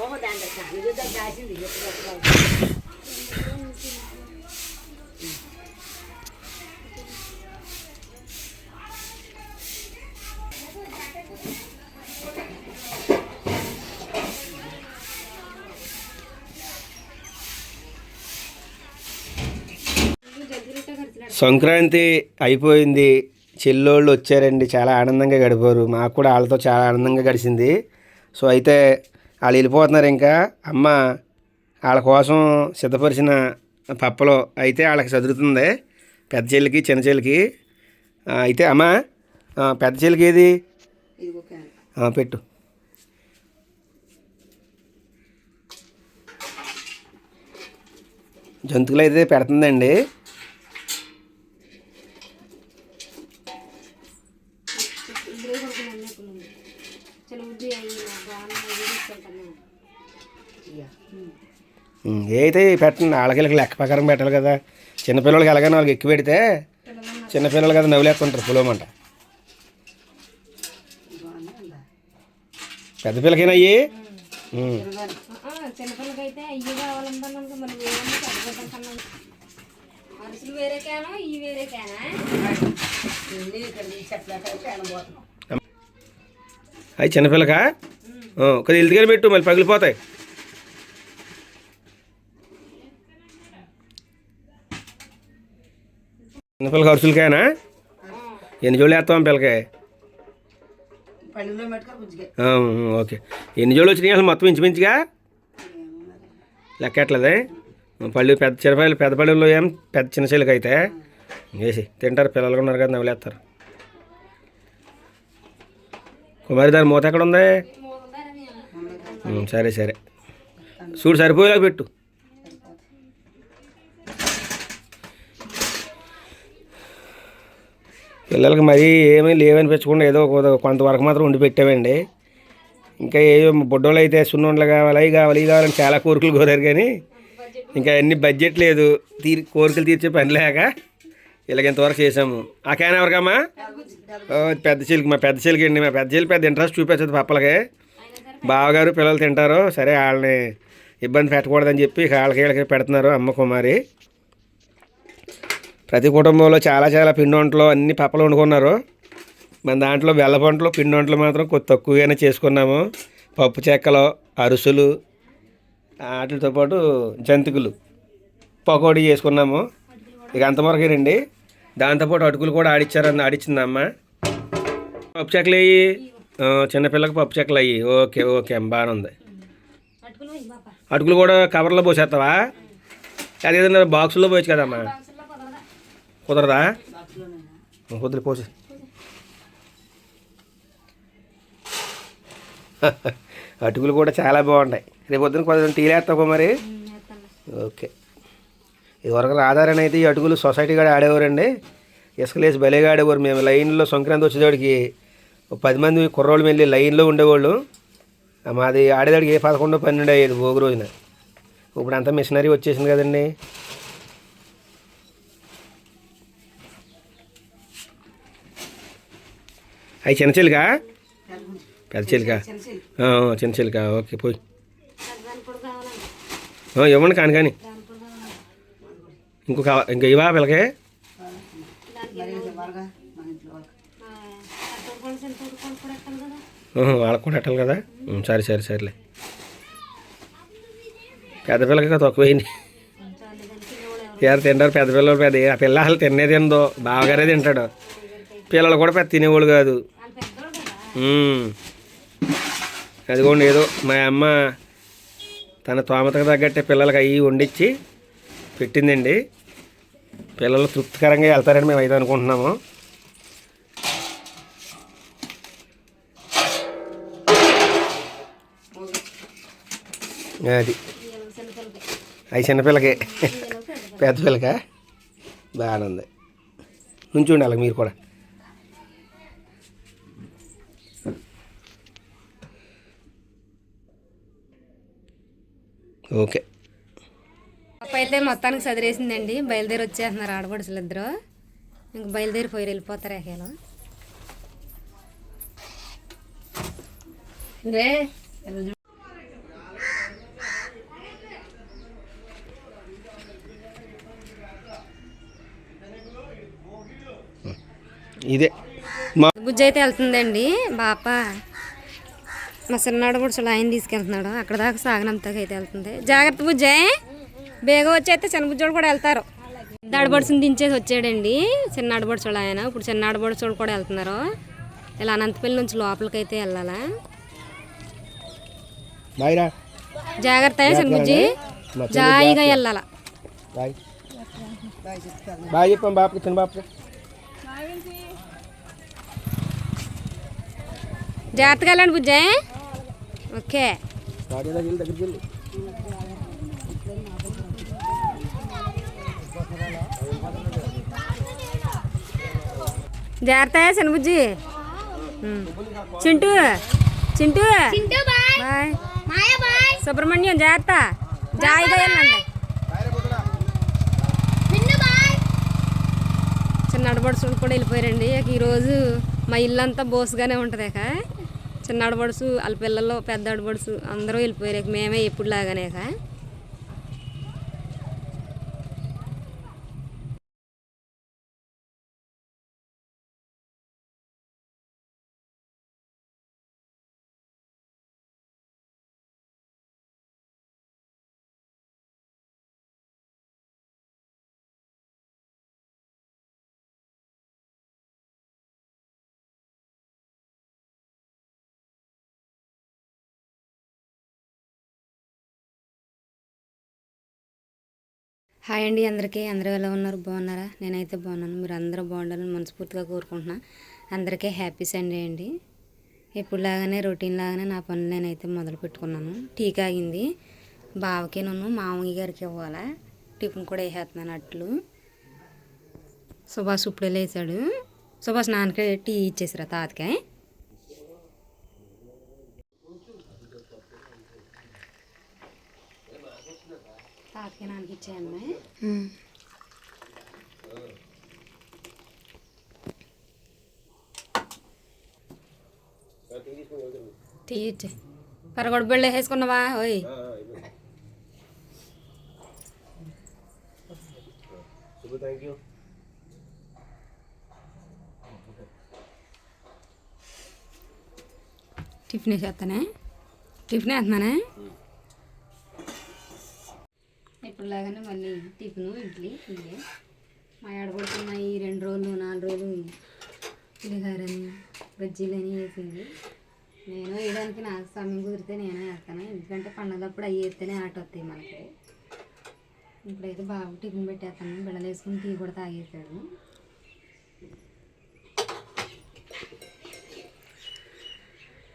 ఓహో దాంట్లో దాచింది సంక్రాంతి అయిపోయింది. చెల్లోళ్ళు వచ్చారండి చాలా ఆనందంగా గడిపారు. మాకు కూడా వాళ్ళతో చాలా ఆనందంగా గడిచింది. సో అయితే వాళ్ళు వెళ్ళిపోతున్నారు ఇంకా. అమ్మ వాళ్ళ కోసం సిద్ధపరిచిన పప్పలో అయితే వాళ్ళకి చదువుతుంది పెద్ద చెల్లికి చిన్న చెల్లికి. అయితే అమ్మ పెద్ద చెల్లికి ఏది? పెట్టు. జంతువులు అయితే పెడుతుందండి. ఉమ్, ఏ అయితే పెట్టండి వాళ్ళకి వీళ్ళకి లెక్క ప్రకారం పెట్టాలి కదా చిన్నపిల్లలకి ఎలాగైనా వాళ్ళకి ఎక్కువ పెడితే చిన్నపిల్లలు కదా నవ్వులేకుంటారు పొలమంట. పెద్ద పిల్లకైనా అయ్యి. చిన్నపిల్లకైతే అయ్యి కావాలనుకున్నాను మరి వేరే చదువుకుంటాను మనుషులు వేరే క్యానా ఈ వేరే క్యానా అవి చిన్నపిల్లకా? కొద్దిగా పెట్టు మళ్ళీ పగిలిపోతాయి. చిన్నపిల్లక అరుసులకాయనా ఎన్ని జోళ్ళు వేస్తాం పిల్లకాయ ఓకే. ఎన్ని జోళ్ళు వచ్చినాయి అసలు మొత్తం ఇంచుమించుగా? లెక్కట్లేదే పళ్ళు పెద్ద చిన్నపల్లి పెద్ద పళ్ళులో ఏం పెద్ద చిన్న చెల్లికి అయితే వేసి తింటారు పిల్లలు ఉన్నారు కదా నవ్వులేస్తారు. కుమారి దాని మూత ఎక్కడ ఉంది సరే సరే. చూడు సరిపోయేలా పెట్టు. పిల్లలకి మరీ ఏమీ లేవనిపించకుండా ఏదో ఒక- కొంతవరకు మాత్రం ఉండి పెట్టామండి. ఇంకా ఏదో బుడ్డోళ్ళు అయితే సున్నుండలు కావాలి అవి కావాలి ఇవి కావాలని చాలా కోరికలు కోరారు కానీ ఇంకా అన్ని బడ్జెట్ లేదు. తీరి కోరికలు తీర్చే పని లేక ఇలాగ ఇంతవరకు చేసాము ఆ క్యాన్ ఎవరికమ్మా? పెద్ద చెల్లికి మా పెద్ద చెల్లికి అండి మా పెద్ద చెల్లి పెద్ద ఇంట్రెస్ట్ చూపించదు పప్పలకి. బావగారు పిల్లలు తింటారు సరే వాళ్ళని ఇబ్బంది పెట్టకూడదని చెప్పి వాళ్ళకి వీళ్ళకి పెడుతున్నారు అమ్మ కుమారి. ప్రతి కుటుంబంలో చాలా చాలా పిండి వంటలు అన్ని పప్పలు వండుకున్నారు. మన దాంట్లో బెల్ల పంటలు పిండి వంటలు మాత్రం కొద్ది తక్కువగానే చేసుకున్నాము. పప్పు చెక్కలు అరుసులు వాటితో పాటు జంతికలు పకోడీ చేసుకున్నాము. ఇక అంతవరకేనండి దాంతోపాటు అటుకులు కూడా ఆడిచ్చారని ఆడిచ్చింది అమ్మ. పప్పు చెక్కలు అయ్యి చిన్నపిల్లకి పప్పు చెక్కలు అయ్యి. ఓకే ఓకే అమ్మ బాగానే ఉంది. అటుకులు కూడా కవర్లో పోసేస్తావా? అది ఏదైనా బాక్సుల్లో పోయచ్చు కదమ్మా. కుదరదా? కుదిరి పోసి అటుకులు కూడా చాలా బాగుంటాయి. రేపు పొద్దున కొంచెం టీ లేస్తావు మరి? ఓకే. ఇదివరకు ఆధారణ అయితే ఈ అటుకులు సొసైటీ కూడా ఆడేవారండి. ఇసుకలేసి భలేగా ఆడేవారు. మేము లైన్లో సంక్రాంతి వచ్చేవాడికి పది మంది కుర్రోళ్ళు వెళ్ళి లైన్లో ఉండేవాళ్ళు. మాది ఆడేదాడికి ఏ పదకొండు పన్నెండు అయ్యేది భోగి రోజున. ఇప్పుడు అంతా మిషనరీ వచ్చేసింది కదండి. అవి చిన్న చిలుకా? పెద్ద చిలుక? చిన్న చిలుక. ఓకే పోయి. ఇవ్వండి కాని కానీ. ఇంకో కావ ఇంకా ఇవా పిల్లకి వాళ్ళకి. కూడా పెట్టాలి కదా? సరే సరే సరేలే. పెద్ద పిల్లకి తక్కువైంది ఎవరు తింటారు? పెద్ద పిల్లలు పెద్ద ఆ పిల్ల అసలు తినే తిందో బావగారే తింటాడు. పిల్లలు కూడా పెద్ద తినేవాళ్ళు కాదు. అదిగోండి ఏదో మా అమ్మ తన తోమతకు తగ్గట్టే పిల్లలకి అవి వండిచ్చి పెట్టిందండి. పిల్లలు తృప్తికరంగా వెళ్తారని మేము అయితే అనుకుంటున్నాము. అది. చిన్నపిల్లకి అవి చిన్నపిల్లకే. పెద్ద పిల్లక? బాగానే ఉంది నుంచుండి అలాగ మీరు కూడా. ఓకే. పాప అయితే మొత్తానికి చదివేసిందండి బయలుదేరి వచ్చేస్తున్నారు ఆడపడుచులు ఇద్దరు ఇంక బయలుదేరిపోయి వెళ్ళిపోతారు ఏకేలో రే ఇదే. మా బుజ్జి అయితే వెళ్తుందండి. బాప మా చిన్నాడు కూడా చాలా ఆయన తీసుకెళ్తున్నాడు. అక్కడ దాకా సాగనంతగా అయితే వెళ్తుంది. జాగ్రత్త బుజ్జే. బేగ వచ్చి అయితే చిన్న బుజ్జోడు కూడా వెళ్తారు. దడబడుసుని దించేసి వచ్చాడండి. చిన్న ఆడబడుచోడు ఆయన. ఇప్పుడు చిన్న ఆడబడుచోడు కూడా వెళ్తున్నారు. ఇలా అనంతపల్లి నుంచి లోపలికి అయితే వెళ్ళాలా జాగ్రత్త చిన్న బుజ్జి. జాయిగా వెళ్ళాలా? బాయ్. చెప్పాం చిన్న జాగ్రత్తగా వెళ్ళండి బుజ్జే. ఓకే. దగ్గరికి వెళ్ళి జాగ్రత్త శనబుజ్జి. చింటూ చింటూ. బాయ్. సుబ్రహ్మణ్యం జాగ్రత్త. జాయిగా వెళ్ళండి చిన్న అడబడుసు కూడా వెళ్ళిపోయారండి. ఈరోజు మా ఇల్లు అంతా బోసుగానే ఉంటుంది ఇక. చిన్న అడబడుసు వాళ్ళ పిల్లలు పెద్ద అడబడుసు అందరూ వెళ్ళిపోయారు మేమే ఎప్పుడు లాగానే హాయ్ అండి అందరికీ. అందరూ ఎలా ఉన్నారు? బాగున్నారా? నేనైతే బాగున్నాను. మీరు అందరూ బాగుండాలని మనస్ఫూర్తిగా కోరుకుంటున్నా. అందరికీ హ్యాపీ సండే అండి. ఎప్పుడు లాగానే రొటీన్ లాగానే నా పనులు నేనైతే మొదలు పెట్టుకున్నాను. టీ కాగింది. బావకి నన్ను మామయ్య గారికి ఇవ్వాలా? టిఫిన్ కూడా వేసేస్తున్నాను అట్లు. సుభాష్ ఇప్పుడే లేచాడు. సుభాష్ నాన్నకే టీ ఇచ్చేసిరా తాతకే తాతకి నాన్నకి ఇచ్చేయమ్మా టీ ఇచ్చే పరగొడ బిళ్ళ వేసుకున్నావా ఓయ్ థ్యాంక్ యూ టిఫిన్ వేసేస్తానే టిఫిన్ వేస్తున్నానే ఇప్పుడు లాగానే మళ్ళీ టిఫిను ఇడ్లీ ఇదే మా ఆడపడుతున్న ఈ రెండు రోజులు నాలుగు రోజులు పులిహారని బజ్జీలని వేసింది. నేను వేయడానికి నాకు సమయం కుదిరితే నేనే వేస్తాను. ఎందుకంటే పండగప్పుడు అవి వేస్తేనే ఆట వస్తాయి మనకి. ఇప్పుడైతే బాబు టిఫిన్ పెట్టేస్తాను. బిళ్ళలు వేసుకుని టీ కూడా తాగేసాడు.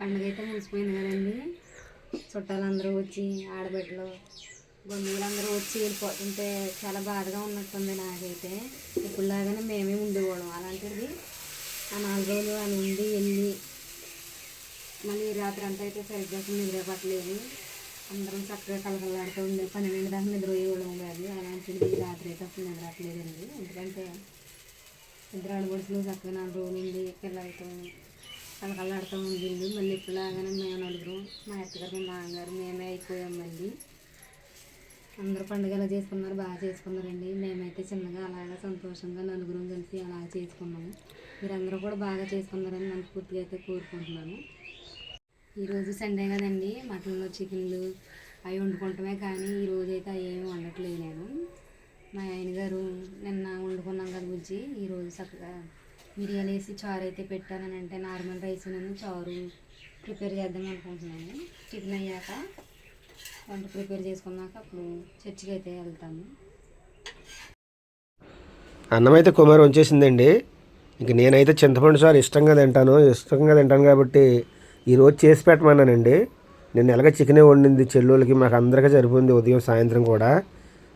పండగ అయితే ముగిసిపోయింది కదండి. చుట్టాలందరూ వచ్చి ఆడబిడ్డలు బంధువులందరూ వచ్చి వెళ్ళిపోతుంటే చాలా బాధగా ఉన్నట్టుంది నాకైతే. ఇప్పుడులాగానే మేమే ఉండేవాళ్ళం అలాంటిది ఆ నాలుగు రోజులు అని ఉండి వెళ్ళి మళ్ళీ రాత్రి అంతా అయితే సరిగ్గా నిద్రపట్టలేదు. నిద్ర పట్టలేదు అందరం చక్కగా కలకలాడుతూ ఉంది పన్నెండు దాకా నిద్ర కాదు. అలాంటిది రాత్రి అయితే అసలు నిద్రపట్టలేదండి. ఎందుకంటే నిద్ర ఆడబడుచులు చక్కగా నాలుగు రోజులు ఉండి పిల్లలతో కలకలాడుతూ ఉండింది మళ్ళీ ఇప్పుడులాగానే మేము నలుగురు మా అత్తగారు మా అమ్మగారు మేమే అయిపోయాం మళ్ళీ. అందరూ పండుగ చేసుకున్నారు బాగా చేసుకున్నారండి. మేమైతే చిన్నగా అలాగా సంతోషంగా నలుగురం కలిసి అలా చేసుకున్నాము. మీరందరూ కూడా బాగా చేసుకున్నారని మనస్ఫూర్తిగా అయితే కోరుకుంటున్నాను. ఈరోజు సండే కదండి మటన్లు చికెన్లు అవి వండుకుంటామే కానీ ఈరోజు అయితే అవి ఏమి వండట్లేదు నేను. మా ఆయన గారు నిన్న వండుకున్నాం కదా గురించి ఈరోజు చక్కగా మిరియాలు వేసి చారు అయితే పెట్టానని అంటే నార్మల్ రైస్ నేను చారు ప్రిపేర్ చేద్దాం అనుకుంటున్నాను. చికెన్ అయ్యాక వంట ప్రిపేర్ చేసుకున్నాక అప్పుడు చర్చికి అయితే వెళ్తాము. అన్నం అయితే కుమార్ వచ్చేసిందండి ఇంక నేనైతే చింతపండు సార్ ఇష్టంగా తింటాను. ఇష్టంగా తింటాను కాబట్టి ఈరోజు చేసి పెట్టమన్నానండి. నేను ఎలాగ చికెనే వండింది చెల్లులకి మాకు అందరికీ సరిపోయింది ఉదయం సాయంత్రం కూడా.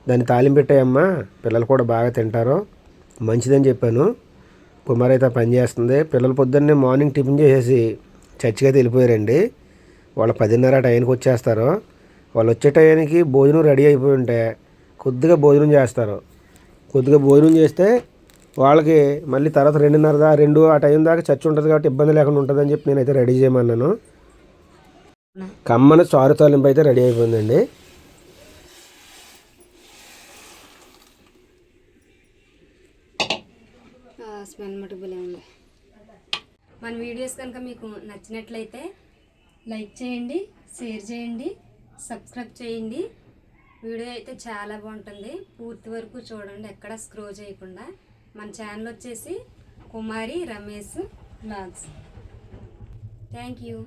దాన్ని తాలింపు పెట్టాయమ్మా. పిల్లలు కూడా బాగా తింటారు. మంచిదని చెప్పాను. కుమార్ అయితే పని చేస్తుంది. పిల్లలు పొద్దున్నే మార్నింగ్ టిఫిన్ చేసేసి చర్చికి అయితే వెళ్ళిపోయారండి. వాళ్ళు పదిన్నర టైంకి వచ్చేస్తారు. వాళ్ళు వచ్చే టైంకి భోజనం రెడీ అయిపోయి ఉంటే కొద్దిగా భోజనం చేస్తారు. కొద్దిగా భోజనం చేస్తే వాళ్ళకి మళ్ళీ తర్వాత రెండున్నర దా రెండు ఆ టైం దాకా చచ్చి ఉంటుంది కాబట్టి ఇబ్బంది లేకుండా ఉంటుందని చెప్పి నేనైతే రెడీ చేయమన్నాను. కమ్మన చారు తాలింపు అయితే రెడీ అయిపోయిందండి. మన వీడియోస్ కనుక మీకు నచ్చినట్లయితే లైక్ చేయండి షేర్ చేయండి. సబ్స్క్రైబ్ చేయండి. వీడియో అయితే చాలా బాగుంటుంది. పూర్తి వరకు చూడండి ఎక్కడ స్క్రో చేయకుండా. మన ఛానల్ వచ్చేసి Kumari Ramesh blogs thank you